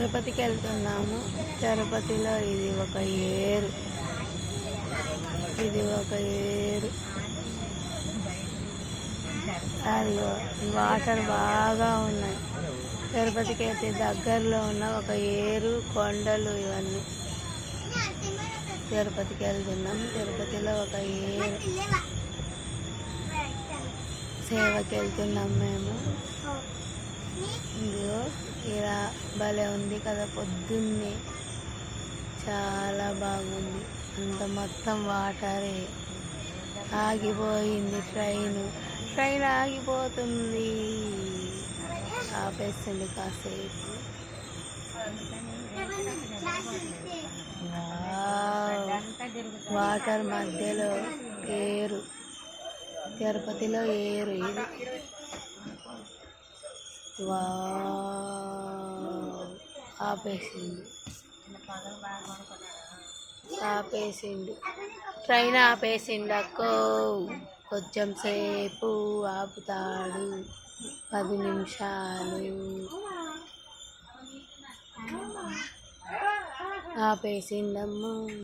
తిరుపతికి వెళ్తున్నాము తిరుపతిలో ఇది ఒక ఏరు. ఇది ఒక ఏరు. అదిగో వాటర్ బాగా ఉన్నాయి. తిరుపతికి అయితే దగ్గరలో ఉన్న ఒక ఏరు కొండలు ఇవన్నీ. తిరుపతికి వెళ్తున్నాం తిరుపతిలో ఒక ఏరు. సేవకి వెళ్తున్నాం మేము. భలే ఉంది కదా పొద్దున్నే. చాలా బాగుంది. అంత మొత్తం వాటరే. ఆగిపోయింది ట్రైన్. ట్రైన్ ఆగిపోతుంది. ఆపేస్తుంది కాసేపు. వావ్. వాటర్ మధ్యలో ఏరు. తిరుపతిలో ఏరు ఇది. వావ్. ఆపేసింది ఆపేసిండు. ట్రైన్ ఆపేసిండు అక్కో. కొంచెం సేపు ఆపుతాడు. పది నిమిషాలు. ఆపేసిందమ్మ